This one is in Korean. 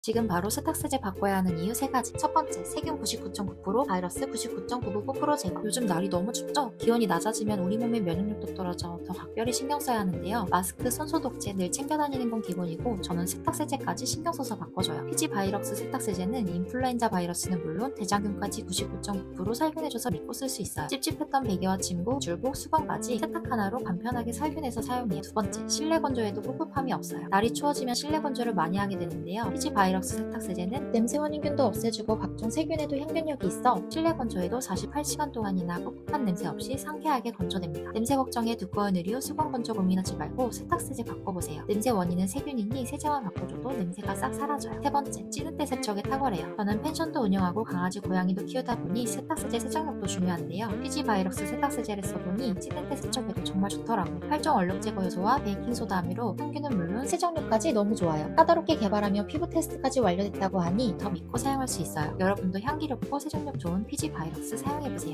지금 바로 세탁세제 바꿔야 하는 이유 세가지 첫 번째, 세균 99.9%, 바이러스 99.999% 제거. 요즘 날이 너무 춥죠? 기온이 낮아지면 우리 몸의 면역력도 떨어져 더 각별히 신경 써야 하는데요. 마스크, 손소독제 늘 챙겨 다니는 건 기본이고 저는 세탁세제까지 신경 써서 바꿔줘요. 피지 바이러스 세탁세제는 인플루엔자 바이러스는 물론 대장균까지 99.9% 살균해줘서 믿고 쓸 수 있어요. 찝찝했던 베개와 침구, 줄복, 수건까지 세탁 하나로 간편하게 살균해서 사용해요. 두 번째, 실내 건조에도 꿉꿉함이 없어요. 날이 추워지면 실내 건조를 많이 하게 되는데요. 피지 바이러스 세탁세제는 냄새 원인균도 없애주고 각종 세균에도 향균력이 있어 실내 건조에도 48시간 동안이나 꿉꿉한 냄새 없이 상쾌하게 건조됩니다. 냄새 걱정에 두꺼운 의류, 수건 건조 고민하지 말고 세탁세제 바꿔보세요. 냄새 원인은 세균이니 세제만 바꿔줘도 냄새가 싹 사라져요. 세 번째, 찌든때 세척에 탁월해요. 저는 펜션도 운영하고 강아지, 고양이도 키우다 보니 세탁세제 세척력도 중요한데요. 피지 바이러스 세탁세제를 써보니 찌든때 세척에도 정말 좋더라고요. 활종 얼룩 제거 요소와 베이킹소다 함유로 평균은 물론 세정력까지 너무 좋아요. 까다롭게 개발하며 피부 테스트 까지 완료됐다고 하니 더 믿고 사용할 수 있어요. 여러분도 향기롭고 세정력 좋은 피지 바이러스 사용해보세요.